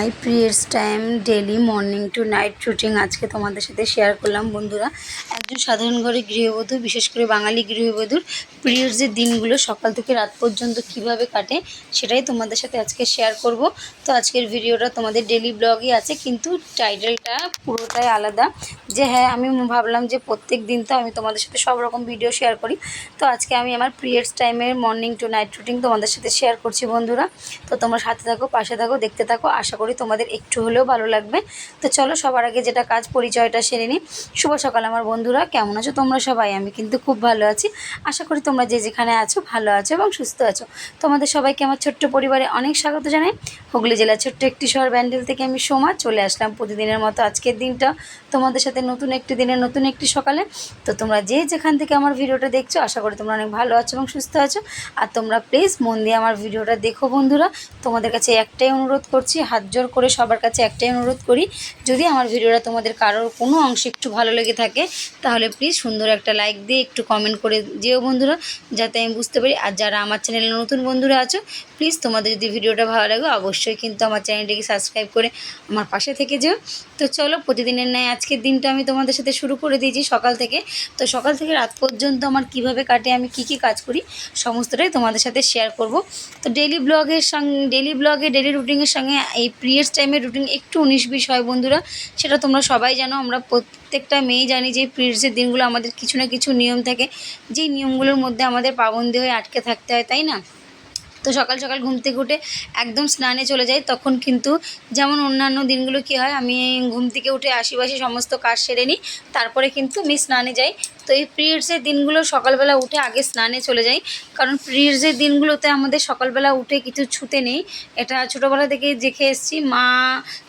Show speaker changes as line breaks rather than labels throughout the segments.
My periods time daily morning to night routine আজকে তোমাদের সাথে শেয়ার করলাম, বন্ধুরা। একজন সাধারণ ঘরে গৃহবধূ, বিশেষ করে বাঙালি গৃহবধূর পিরিয়ডসের দিনগুলো, সকাল থেকে রাত পর্যন্ত কীভাবে কাটে সেটাই তোমাদের সাথে আজকে শেয়ার করব। তো আজকের ভিডিওটা তোমাদের ডেলি ব্লগই আছে, কিন্তু টাইটেলটা পুরোটাই আলাদা। যে হ্যাঁ আমি ভাবলাম যে প্রত্যেক দিন তো আমি তোমাদের সাথে সব রকম ভিডিও শেয়ার করি। তো আজকে আমি আমার পিরিয়ডস টাইমের মর্নিং টু নাইট রুটিন তোমাদের সাথে শেয়ার করছি, বন্ধুরা। তো তোমরা সাথে থাকো, পাশে থাকো, দেখতে থাকো, আশা করি তোমাদের একটু হলেও ভালো লাগবে। তো চলো সবার আগে যেটা কাজ, পরিচয়টা সেরে নিই। শুভ সকাল আমার বন্ধুরা, কেমন আছো তোমরা সবাই? আমি কিন্তু খুব ভালো আছি। আশা করি তোমরা যে যেখানে আছো ভালো আছো এবং সুস্থ আছো। তোমাদের সবাইকে আমার ছোট্ট পরিবারে অনেক স্বাগত জানাই। হুগলি জেলার ছোট্ট একটি শহর ব্যান্ডেল থেকে আমি সোমা চলে আসলাম প্রতিদিনের মতো আজকের দিনটা তোমাদের সাথে নতুন একটি দিনের নতুন একটি সকালে। তো তোমরা যে যেখান থেকে আমার ভিডিওটা দেখছ, আশা করি তোমরা অনেক ভালো আছো এবং সুস্থ আছো। আর তোমরা প্লিজ মন দিয়ে আমার ভিডিওটা দেখো বন্ধুরা। তোমাদের কাছে একটাই অনুরোধ করছি, হাত জোর করে সবার কাছে একটাই অনুরোধ করি, যদি আমার ভিডিওটা তোমাদের কারোর কোনো অংশে একটু ভালো লেগে থাকে, তাহলে প্লিজ সুন্দর একটা লাইক দিয়ে একটু কমেন্ট করে যেও বন্ধুরা, যাতে আমি বুঝতে পারি। আর যারা আমার চ্যানেলে নতুন বন্ধুরা আছো প্লিজ তোমাদের যদি ভিডিওটা ভালো লাগে, অবশ্যই কিন্তু আমার চ্যানেলটিকে সাবস্ক্রাইব করে আমার পাশে থেকে যেও। তো চলো, প্রতিদিনের ন্যায় আজকের দিনটা আমি তোমাদের সাথে শুরু করে দিয়েছি সকাল থেকে। তো সকাল থেকে রাত পর্যন্ত আমার কীভাবে কাটে, আমি কি কি কাজ করি, সমস্তটাই তোমাদের সাথে শেয়ার করব। তো ডেলি ব্লগের সঙ্গে ডেলি ব্লগে ডেলি রুটিনের সঙ্গে এই পিরিয়ডস টাইমের রুটিন একটু উনিশ বিশ হয় বন্ধুরা। সেটা তোমরা সবাই জানো, আমরা প্রত্যেকটা মেয়ে জানি যে পিরিয়ডসের দিনগুলো আমাদের কিছু না কিছু নিয়ম থাকে। যেই নিয়মগুলোর মধ্যে আমাদের পাবন্দি হয়ে আটকে থাকতে হয়, তাই না? তো সকাল সকাল ঘুম থেকে উঠে একদম স্নানে চলে যাই, তখন কিন্তু যেমন অন্যান্য দিনগুলো কী হয়, আমি ঘুম থেকে উঠে আশিবাসি সমস্ত কাজ সেরে নিই, তারপরে কিন্তু আমি স্নানে যাই। তো এই পিরিয়ডসের দিনগুলো সকালবেলা উঠে আগে স্নানে চলে যাই, কারণ পিরিয়ডসের দিনগুলোতে আমাদের সকালবেলা উঠে কিছু ছুতে নেই, এটা ছোটোবেলা থেকে দেখে এসেছি। মা,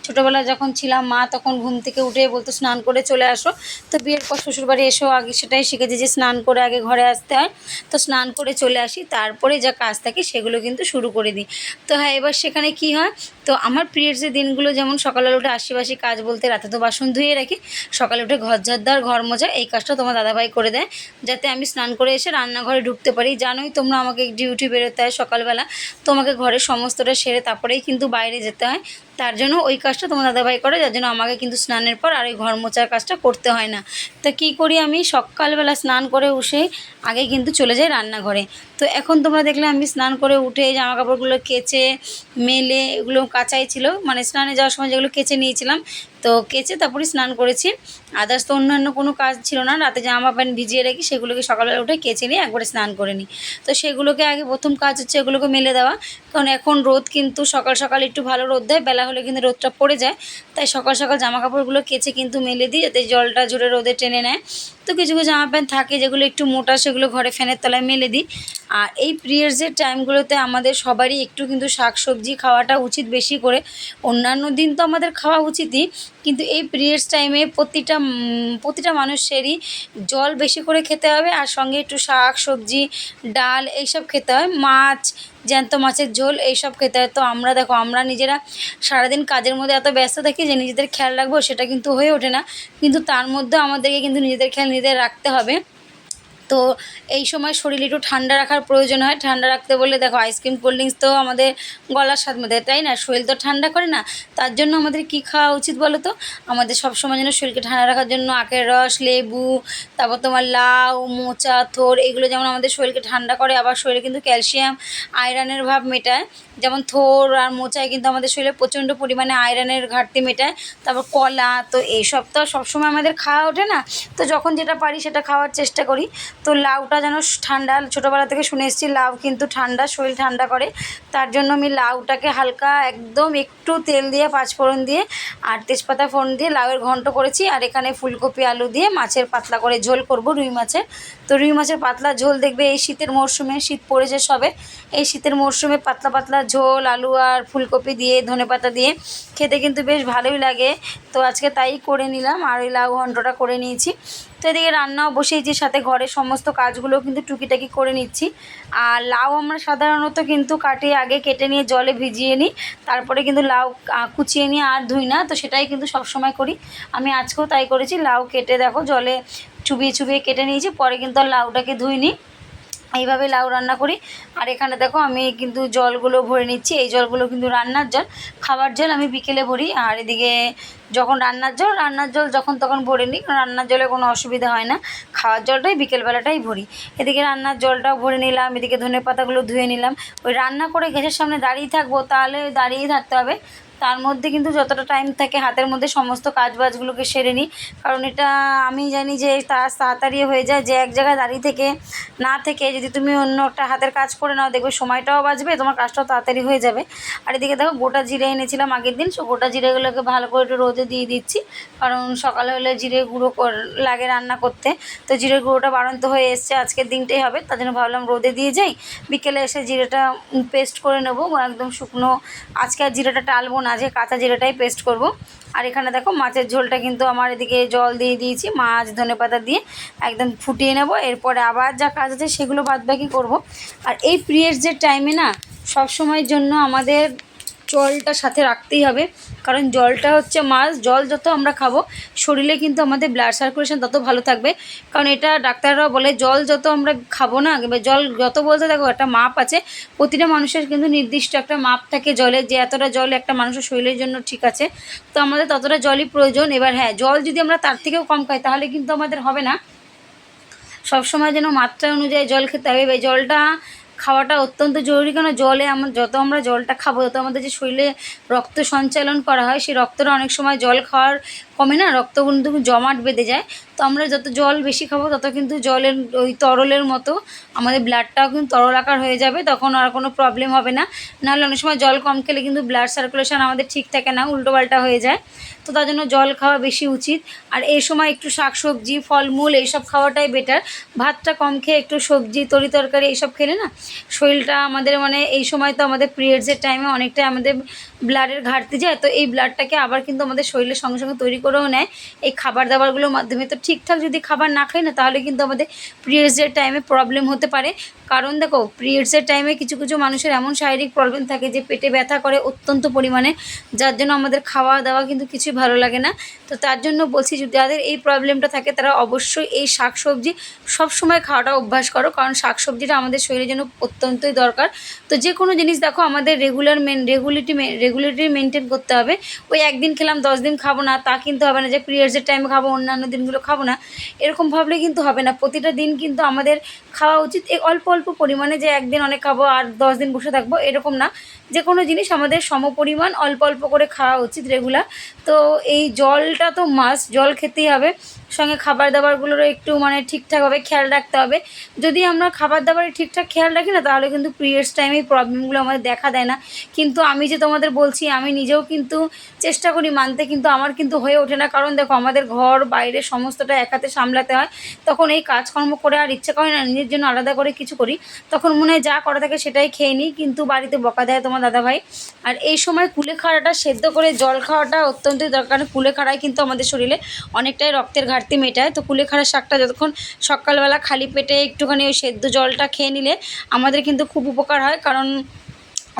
ছোটোবেলা যখন ছিলাম, মা তখন ঘুম থেকে উঠে বলতো, স্নান করে চলে আসো। তো বিয়ের পর শ্বশুরবাড়ি এসেও আগে সেটাই শিখেছি যে, স্নান করে আগে ঘরে আসতে হয়। তো স্নান করে চলে আসি, তারপরে যা কাজ থাকে সেগুলো কিন্তু শুরু করে দিই। তো হ্যাঁ এবার সেখানে কি হয়, তো আমার পিরিয়ডসের দিনগুলো যেমন সকালবেলা উঠে আশিবাসি কাজ বলতে রাতে তো বাসন ধুয়ে রাখি, সকালে উঠে ঘর ঝাড় ঘর মোজা এই কাজটা তোমার দাদাভাই করে দেয়, যাতে আমি স্নান করে এসে রান্নাঘরে ঢুকতে পারি। জানোই তোমরা আমাকে ডিউটি বেরোতে হয় সকালবেলা, তোমাকে ঘরের সমস্তটা সেরে তারপরেই কিন্তু বাইরে যেতে হয়। তার জন্য ওই কাজটা তোমার দাদাভাই করে, যার জন্য আমাকে কিন্তু স্নানের পর আর ওই ঘর মোচার কাজটা করতে হয় না। তা কী করি আমি? সকালবেলা স্নান করে উঠে আগে কিন্তু চলে যাই রান্নাঘরে। তো এখন তোমরা দেখলে আমি স্নান করে উঠে জামা কাপড়গুলো কেচে, মেলে, এগুলো কাচাই ছিল। মানে স্নানে যাওয়ার সময় যেগুলো কেচে নিয়েছিলাম, তো কেচে তারপরে স্নান করেছি। আদার্স তো অন্যান্য কোনো কাজ ছিল না। রাতে জামা প্যান্ট ভিজিয়ে রেখে সেগুলোকে সকালবেলা উঠে কেচে নিয়ে একবারে স্নান করে নিই। তো সেগুলোকে আগে প্রথম কাজ হচ্ছে এগুলোকে মেলে দেওয়া। কারণ এখন রোদ কিন্তু সকাল সকাল একটু ভালো রোদ দেয়, বেলা হলে কিন্তু রোদটা পড়ে যায়। তাই সকাল সকাল জামা কাপড়গুলো কেচে কিন্তু মেলে দিই যাতে জলটা জুড়ে রোদে টেনে নেয়। তো কিছু কিছু জামা প্যান্ট থাকে যেগুলো একটু মোটা, সেগুলো ঘরে ফ্যানের তলায় মেলে দিই। আর এই পিরিয়ডসের টাইমগুলোতে আমাদের সবারই একটু কিন্তু শাক সবজি খাওয়াটা উচিত বেশি করে। অন্যান্য দিন তো আমাদের খাওয়া উচিতই, কিন্তু এই পিরিয়ডস টাইমে প্রতিটা প্রতিটা মানুষেরই জল বেশি করে খেতে হবে। আর সঙ্গে একটু শাক সবজি ডাল এইসব খেতে হয়। মাছ জ্যান্ত মাছের ঝোল, এইসব খেতে হয়। তো আমরা দেখো, আমরা নিজেরা সারাদিন কাজের মধ্যে এত ব্যস্ত থাকি যে নিজেদের খেয়াল রাখব সেটা কিন্তু হয়ে ওঠে না। কিন্তু তার মধ্যে আমাদেরকে কিন্তু নিজেদের খেয়াল নিজেদের রাখতে হবে। তো এই সময় শরীর একটু ঠান্ডা রাখার প্রয়োজন হয়। ঠান্ডা রাখতে বললে দেখো আইসক্রিম কোল্ড ড্রিঙ্কস তো আমাদের গলার স্বাদ মধ্যে তাই না? শরীর তো ঠান্ডা করে না। তার জন্য আমাদের কি খাওয়া উচিত বলো তো? আমাদের সব সময় যেন শরীরকে ঠান্ডা রাখার জন্য আখের রস, লেবু, তারপর তোমার লাউ, মোচা, থোর, এগুলো যেমন আমাদের শরীরকে ঠান্ডা করে, আবার শরীরে কিন্তু ক্যালসিয়াম আয়রনের ভাব মেটায়। যেমন থোর আর মোচায় কিন্তু আমাদের শরীরে প্রচণ্ড পরিমাণে আয়রনের ঘাটতি মেটায়। তারপর কলা, তো এইসব তো সবসময় আমাদের খাওয়া ওঠে না। তো যখন যেটা পারি সেটা খাওয়ার চেষ্টা করি। তো লাউটা যেন ঠান্ডা, ছোটোবেলা থেকে শুনে এসেছি, লাউ কিন্তু ঠান্ডা, শরীর ঠান্ডা করে। তার জন্য আমি লাউটাকে হালকা একদম একটু তেল দিয়ে, পাঁচফোড়ন দিয়ে আর তেজপাতা, ফোড়ন দিয়ে লাউয়ের ঘন্ট করেছি আর এখানে ফুলকপি, আলু দিয়ে মাছের পাতলা করে ঝোল করব রুই মাছের। তো রুই মাছের পাতলা ঝোল দেখবে এই শীতের মরশুমে, শীত পড়েছে সবে। এই শীতের মরশুমে পাতলা পাতলা ঝোল, আলু আর ফুলকপি দিয়ে, ধনে পাতা দিয়ে খেতে কিন্তু বেশ ভালোই লাগে। তো আজকে তাই করে নিলাম আর ওই লাউ ঘন্টটা করে নিয়েছি। তো এদিকে রান্নাও বসিয়েছি, সাথে ঘরের সমস্ত কাজগুলো কিন্তু টুকিটাকি করে নিচ্ছি। আর লাউ আমরা সাধারণত কিন্তু কাটিয়ে আগে কেটে নিয়ে জলে ভিজিয়ে নিই, তারপরে কিন্তু লাউ কুচিয়ে নিয়ে আর ধুই না, তো সেটাই কিন্তু সবসময় করি। আমি আজকেও তাই করেছি, লাউ কেটে দেখো জলে চুবিয়ে চুবিয়ে কেটে নিয়েছি, পরে কিন্তু আর লাউটাকে ধুইনি। এইভাবে লাউ রান্না করি। আর এখানে দেখো আমি কিন্তু জলগুলো ভরে নিচ্ছি। এই জলগুলো কিন্তু রান্নার জল। খাবার জল আমি বিকেলে ভরি। আর এদিকে যখন রান্নার জল রান্নার জল যখন তখন ভরে নিই। রান্নার জলে কোনো অসুবিধা হয় না। খাওয়ার জলটাই বিকেলবেলাটাই ভরি। এদিকে রান্নার জলটাও ভরে নিলাম। এদিকে ধনে পাতাগুলো ধুয়ে নিলাম। ওই রান্না করে গ্যাসের সামনে দাঁড়িয়ে থাকব, তাহলে দাঁড়িয়েই থাকতে হবে। তার মধ্যে কিন্তু যতটা টাইম থাকে হাতের মধ্যে সমস্ত কাজ বাজগুলোকে সেরে নিই। কারণ এটা আমি জানি যে তা তাড়াতাড়ি হয়ে যায় যে এক জায়গায় দাঁড়িয়ে থেকে না থেকে যদি তুমি অন্য একটা হাতের কাজ করে নাও, দেখবে সময়টাও বাঁচবে, তোমার কাজটাও তাড়াতাড়ি হয়ে যাবে। আর এদিকে দেখো গোটা জিরে এনেছিলাম আগের দিন, সো গোটা জিরেগুলোকে ভালো করে একটু রোদে দিয়ে দিচ্ছি। কারণ সকালে হলে জিরে গুঁড়ো লাগে রান্না করতে। তো জিরে গুঁড়োটা বাড়ন্ত হয়ে এসছে, আজকের দিনটাই হবে, তার জন্য ভাবলাম রোদে দিয়ে যাই। বিকেলে এসে জিরেটা পেস্ট করে নেব, একদম শুকনো। আজকে আর জিরেটা টালবো না। আজকে কাঁচা জিরেটাই পেস্ট করব আর এখানে দেখো মাছের ঝোলটা কিন্তু আমার এদিকে জল দিয়ে দিয়েছি, মাছ, ধনে পাতা দিয়ে একদম ফুটিয়ে নেব এরপরে আবার যা কাজ আছে সেগুলো বাদবাকি করব। আর এই পিরিয়ডসের টাইমে না সব সময়ের জন্য আমাদের জলটা সাথে রাখতেই হবে। কারণ জলটা হচ্ছে মাছ জল যত আমরা খাব, শরীরে কিন্তু আমাদের ব্লাড সার্কুলেশন তত ভালো থাকবে। কারণ এটা ডাক্তাররাও বলে, জল যত আমরা খাব না জল যত বলতে দেখো একটা মাপ আছে। প্রতিটা মানুষের কিন্তু নির্দিষ্ট একটা মাপ থাকে জলে, যে এতটা জল একটা মানুষের শরীরের জন্য ঠিক আছে। তো আমাদের ততটা জলই প্রয়োজন। এবার হ্যাঁ জল যদি আমরা তার থেকেও কম খাই, তাহলে কিন্তু আমাদের হবে না। সবসময় যেন মাত্রা অনুযায়ী জল খেতে হবে। এবার জলটা খাওয়াটা অত্যন্ত জরুরি কেন জলে আমরা যত আমরা জলটা খাব, তত আমাদের যে শরীরে রক্ত সঞ্চালন করা হয়, সেই রক্তটা অনেক সময় জল খাওয়ার কমে না, রক্ত কিন্তু জমাট বেঁধে যায়। তো আমরা যত জল বেশি খাব, তত কিন্তু জলের, ওই তরলের মতো আমাদের ব্লাডটাও কিন্তু তরল আকার হয়ে যাবে, তখন আর কোনো প্রবলেম হবে না। নাহলে অনেক সময় জল কম খেলে কিন্তু ব্লাড সার্কুলেশন আমাদের ঠিক থাকে না, উল্টোপাল্টা হয়ে যায়। তো তার জন্য জল খাওয়া বেশি উচিত। আর এই সময় একটু শাক সবজি ফলমূল এইসব খাওয়াটাই বেটার ভাতটা কম খেয়ে একটু সবজি তরি তরকারি এইসব খেলে না, শরীরটা আমাদের মানে এই সময় তো আমাদের পিরিয়ডসের টাইমে অনেকটাই আমাদের ব্লাডের ঘাটতি যায়। তো এই ব্লাডটাকে আবার কিন্তু আমাদের শরীরের সঙ্গে সঙ্গে তৈরি করেও নেয়। এই খাবার দাবারগুলোর মাধ্যমে তো ঠিকঠাক যদি খাবার না খাই না, তাহলে কিন্তু আমাদের পিরিয়ডসের টাইমে প্রবলেম হতে পারে। কারণ দেখো পিরিয়ডসের টাইমে কিছু কিছু মানুষের এমন শারীরিক প্রবলেম থাকে যে পেটে ব্যথা করে অত্যন্ত পরিমাণে, যার জন্য আমাদের খাওয়া দাওয়া কিন্তু কিছুই ভালো লাগে না। তো তার জন্য বলছি, যদি যাদের এই প্রবলেমটা থাকে, তারা অবশ্যই এই শাক সবজি সবসময় খাওয়াটা অভ্যাস করো, কারণ শাক সবজিটা আমাদের শরীরের জন্য অত্যন্তই দরকার। তো যে কোনো জিনিস দেখো, আমাদের regular main regularity regulatory maintain করতে হবে। ওই একদিন খেলাম, দশ দিন খাব না, তা কিন্তু হবে না যে পিরিয়ডসের টাইমে খাব, অন্যান্য দিনগুলো খাব না। এরকম ভাবলে কিন্তু হবে না। প্রতিটা দিন কিন্তু আমাদের খাওয়া উচিত এই অল্প অল্প পরিমাণে যে একদিন অনেক খাব আর দশ দিন বসে থাকব এরকম না। যে কোনো জিনিস আমাদের সমপরিমাণ অল্প অল্প করে খাওয়া উচিত রেগুলার তো এই জলটা তো মাস্ট জল খেতেই হবে। সঙ্গে খাবার দাবারগুলোরও একটু মানে ঠিকঠাকভাবে খেয়াল রাখতে হবে। যদি আমরা খাবার দাবারে ঠিকঠাক খেয়াল রাখি না, তাহলে কিন্তু পিরিয়ডস টাইমে এই প্রবলেমগুলো আমাদের দেখা দেয় না। কিন্তু আমি যে তোমাদের বলছি, আমি নিজেও কিন্তু চেষ্টা করি মানতে, কিন্তু আমার কিন্তু হয়ে ওঠে না। কারণ দেখো, আমাদের ঘর, বাইরে সমস্তটা একাতে সামলাতে হয়। তখন এই কাজকর্ম করে আর ইচ্ছে করে না, নিজের জন্য আলাদা করে কিছু করি। তখন মনে হয় যা করা থাকে সেটাই খেয়ে নিই। কিন্তু বাড়িতে বকা দেয় তোমার দাদাভাই। আর এই সময় কুলেখাড়াটা সেদ্ধ করে জল খাওয়াটা অত্যন্তই দরকার কুলেখাড়ায় কিন্তু আমাদের শরীরে অনেকটাই রক্তের ঘাটতি মেটায়। তো কুলেখাড়ার শাকটা যতক্ষণ সকালবেলা খালি পেটে একটুখানি ওই সেদ্ধ জলটা খেয়ে নিলে আমাদের কিন্তু খুব উপকার হয়। কারণ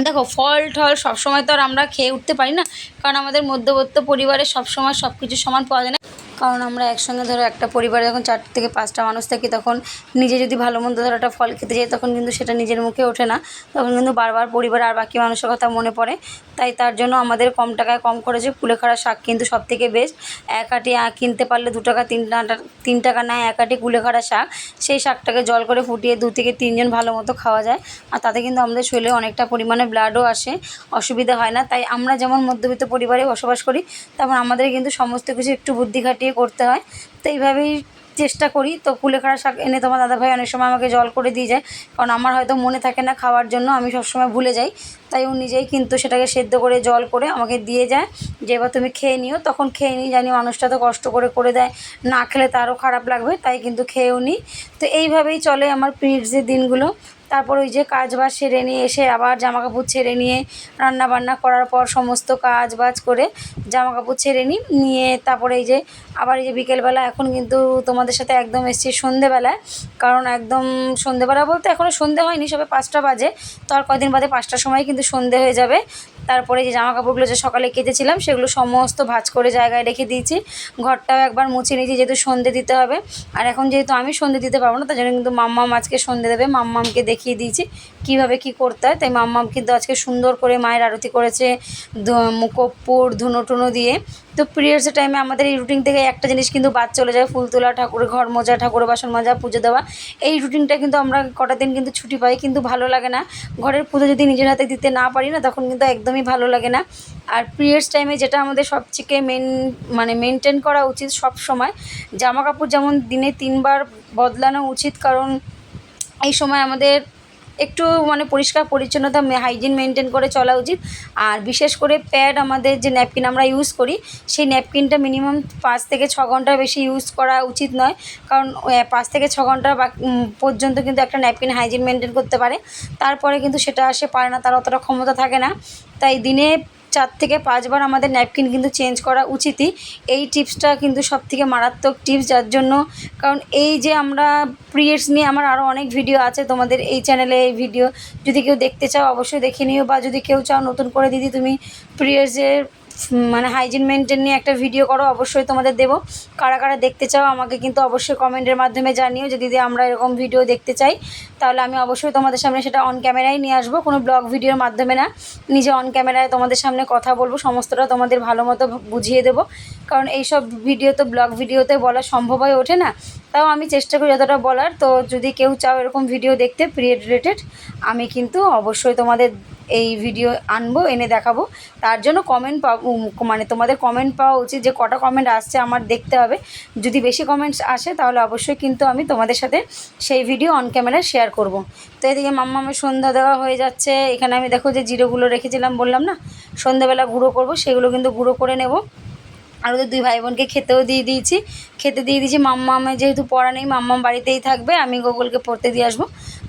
দেখো, ফল টল সবসময় তো আর আমরা খেয়ে উঠতে পারি না। কারণ আমাদের মধ্যবর্ত পরিবারে সবসময় সব কিছু সমান পাওয়া যায় না। কারণ আমরা একসঙ্গে ধরো একটা পরিবারে যখন চারটে থেকে পাঁচটা মানুষ থাকি তখন নিজে যদি ভালো মন্দ ধরো একটা ফল খেতে যাই তখন কিন্তু সেটা নিজের মুখে ওঠে না। তখন কিন্তু বারবার পরিবার আর বাকি মানুষের কথা মনে পড়ে। তাই তার জন্য আমাদের কম টাকায় কম খরচে কুলেখাড়া শাক কিন্তু সব থেকে বেস্ট এক আটি কিনতে পারলে দু টাকা, তিন টাকা তিন টাকা নেয় এক আটি কুলেখাড়া শাক। সেই শাকটাকে জল করে ফুটিয়ে দু থেকে তিনজন ভালো মতো খাওয়া যায়। আর তাতে কিন্তু আমাদের শরীরে অনেকটা পরিমাণে ব্লাডও আসে। অসুবিধা হয় না। তাই আমরা যেমন মধ্যবিত্ত পরিবারে বসবাস করি, তেমন আমাদের কিন্তু সমস্ত কিছু একটু বুদ্ধি খাটিয়ে করতে হয়। তো এইভাবেই চেষ্টা করি। তো কুলেখাড়া শাক এনে তোমার দাদাভাই অনেক সময় আমাকে জল করে দিয়ে যায়। কারণ আমার হয়তো মনে থাকে না খাওয়ার জন্য। আমি সবসময় ভুলে যাই। তাই ও নিজেই কিন্তু সেটাকে সেদ্ধ করে জল করে আমাকে দিয়ে যায় যে এবার তুমি খেয়ে নিও। তখন খেয়ে নিই জানি মানুষটা তো কষ্ট করে করে দেয়। না খেলে তারও খারাপ লাগবে, তাই কিন্তু খেয়েও নিই তো এইভাবেই চলে আমার পিরিয়ডসের দিনগুলো। তারপর ওই যে কাজ বাজ সেরে নিয়ে এসে আবার জামা কাপড় ছেড়ে নিয়ে রান্না বান্না করার পর সমস্ত কাজ বাজ করে জামা কাপড় ছেড়ে নিই। নিয়ে তারপরে এই যে আবার এই যে বিকেলবেলা এখন কিন্তু তোমাদের সাথে একদম এসেছি সন্ধেবেলায়। কারণ একদম সন্ধেবেলা বলতে এখনও সন্ধে হয়নি, সবে পাঁচটা বাজে। তো আর কদিন বাদে পাঁচটার সময় কিন্তু কিন্তু সন্ধে হয়ে যাবে। তারপরে যে জামা কাপড়গুলো যে সকালে কেটেছিলাম, সেগুলো সমস্ত ভাজ করে জায়গায় রেখে দিয়েছি। ঘরটাও একবার মুছে নিয়েছি, যেহেতু সন্ধে দিতে হবে। আর এখন যেহেতু আমি সন্ধে দিতে পারব না, তার জন্য কিন্তু মাম্মাম আজকে সন্ধে দেবে। মাম্মামকে দেখিয়ে দিয়েছি কীভাবে কি করতে হয়। তাই মাম্মাম কিন্তু আজকে সুন্দর করে মায়ের আরতি করেছে কর্পূর ধুনো টুনো দিয়ে। তো পিরিয়ডসের টাইমে আমাদের এই রুটিন থেকে একটা জিনিস কিন্তু বাদ চলে যায়। ফুল তোলা, ঠাকুরের ঘর মোজা, ঠাকুরের বাসন মাজা, পুজো দেওয়া। এই রুটিনটা কিন্তু আমরা কটা দিন কিন্তু ছুটি পাই, কিন্তু ভালো লাগে না। ঘরের পুজো যদি নিজের হাতে দিতে না পারি না, তখন কিন্তু একদমই ভালো লাগে না। আর পিরিয়ডস টাইমে যেটা আমাদের সবথেকে মেন মানে মেনটেন করা উচিত সব সময় জামা কাপড় যেমন দিনে তিনবার বদলানো উচিত, কারণ এই সময় আমাদের একটু মানে পরিষ্কার পরিচ্ছন্নতা হাইজিন মেনটেন করে চলা উচিত। আর বিশেষ করে প্যাড আমাদের যে ন্যাপকিন আমরা ইউজ করি, সেই ন্যাপকিনটা মিনিমাম পাঁচ থেকে ছ ঘণ্টা বেশি ইউজ করা উচিত নয়। কারণ পাঁচ থেকে ছ ঘণ্টা পর্যন্ত কিন্তু একটা ন্যাপকিন হাইজিন মেনটেন করতে পারে। তারপরে কিন্তু সেটা সে পারে না, তার অতটা ক্ষমতা থাকে না। তাই দিনে চার থেকে পাঁচবার আমাদের ন্যাপকিন কিন্তু চেঞ্জ করা উচিতই। এই টিপসটা কিন্তু সব থেকে মারাত্মক টিপস যার জন্য কারণ এই যে আমরা পিরিয়ডস নিয়ে আমার আরও অনেক ভিডিও আছে, তোমাদের এই চ্যানেলে এই ভিডিও যদি কেউ দেখতে চাও অবশ্যই দেখে নিও, বা যদি কেউ চাও নতুন করে দিদি তুমি পিরিয়ডসের মানে হাইজিন মেনটেন নিয়ে একটা ভিডিও করো, অবশ্যই তোমাদের দেবো। কারা কারা দেখতে চাও আমাকে কিন্তু অবশ্যই কমেন্টের মাধ্যমে জানিও। যে দিদি আমরা এরকম ভিডিও দেখতে চাই, তাহলে আমি অবশ্যই তোমাদের সামনে সেটা অন ক্যামেরায় নিয়ে আসব। কোনো ব্লগ ভিডিওর মাধ্যমে না। নিজে অন ক্যামেরায় তোমাদের সামনে কথা বলব, সমস্তটা তোমাদের ভালো মতো বুঝিয়ে দেবো। কারণ এইসব ভিডিও তো ব্লগ ভিডিওতে বলা সম্ভব হয়ে ওঠে না। তাও আমি চেষ্টা করি যতটা বলার। তো যদি কেউ চাও এরকম ভিডিও দেখতে পিরিয়ড রিলেটেড আমি কিন্তু অবশ্যই তোমাদের এই ভিডিও আনব, এনে দেখাবো। তার জন্য কমেন্ট পাবো মানে তোমাদের কমেন্ট পাওয়া উচিত যে কটা কমেন্ট আসছে আমার দেখতে হবে। যদি বেশি কমেন্টস আসে তাহলে অবশ্যই কিন্তু আমি তোমাদের সাথে সেই ভিডিও অন ক্যামেরায় শেয়ার করব। তো এদিকে মাম্মা মাম্মামের সন্ধ্যা দেওয়া হয়ে যাচ্ছে। এখানে আমি দেখো যে জিরোগুলো রেখেছিলাম বললাম না? সন্ধ্যাবেলা গুঁড়ো করব, সেগুলো কিন্তু গুঁড়ো করে নেব। আর ওদের দুই ভাই বোনকে খেতেও দিয়ে দিয়েছি। খেতে দিয়ে দিয়েছি। মাম্মা মাম্মামে যেহেতু পড়া নেই, মাম্মাম বাড়িতেই থাকবে, আমি গোগলকে পড়তে দিয়ে আসব।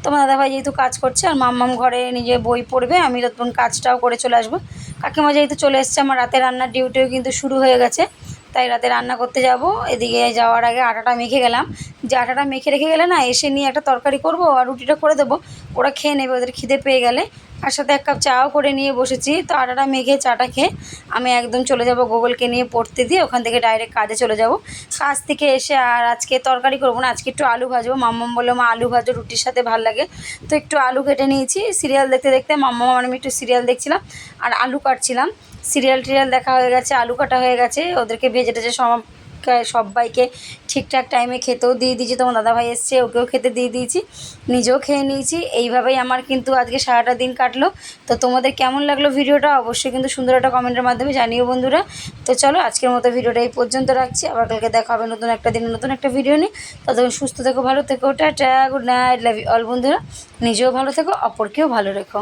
তোমার দাদাভাই যেহেতু কাজ করছে আর মাম্মাম ঘরে নিজে বই পড়বে, আমি তখন কাজটাও করে চলে আসব। কাকিমা যেহেতু চলে এসছে, আমার রাতে রান্নার ডিউটিও কিন্তু শুরু হয়ে গেছে, তাই রাতে রান্না করতে যাব। এদিকে যাওয়ার আগে আটাটা মেখে গেলাম। যে আটাটা মেখে রেখে গেলে না, এসে নিয়ে একটা তরকারি করব আর রুটিটা করে দেবো। ওরা খেয়ে নেবে, ওদের খিদে পেয়ে গেলে। আর সাথে এক কাপ চাও করে নিয়ে বসেছি। তো আটাটা মেখে চাটা খেয়ে আমি একদম চলে যাব গোগলকে নিয়ে পড়তে দিয়ে ওখান থেকে ডাইরেক্ট কাজে চলে যাব। কাজ থেকে এসে আর আজকে তরকারি করব না, আজকে একটু আলু ভাজবো। মাম্মাম বলল, মা, আলু ভাজো, রুটির সাথে ভালো লাগে। তো একটু আলু কেটে নিয়েছি, সিরিয়াল দেখতে দেখতে মাম্মা মানে আমি একটু সিরিয়াল দেখছিলাম আর আলু কাটছিলাম। সিরিয়াল টিরিয়াল দেখা হয়ে গেছে, আলু কাটা হয়ে গেছে, ওদেরকে ভেজে টেজে সব সবাইকে ঠিকঠাক টাইমে খেতেও দিয়ে দিয়েছি। তোমার দাদাভাই এসছে, ওকেও খেতে দিয়ে দিয়েছি, নিজেও খেয়ে নিয়েছি। এইভাবেই আমার কিন্তু আজকে সারাটা দিন কাটলো। তো তোমাদের কেমন লাগল ভিডিওটা? অবশ্যই কিন্তু সুন্দর একটা কমেন্টের মাধ্যমে জানিও বন্ধুরা। তো চলো, আজকের মতো ভিডিওটা এই পর্যন্ত রাখছি। আবার কালকে দেখা হবে নতুন একটা দিনে নতুন একটা ভিডিও নিয়ে। ততক্ষণ সুস্থ থেকো, ভালো থেকো, tata good night love you all বন্ধুরা। নিজেও ভালো থেকো, অপরকেও ভালো রেখো।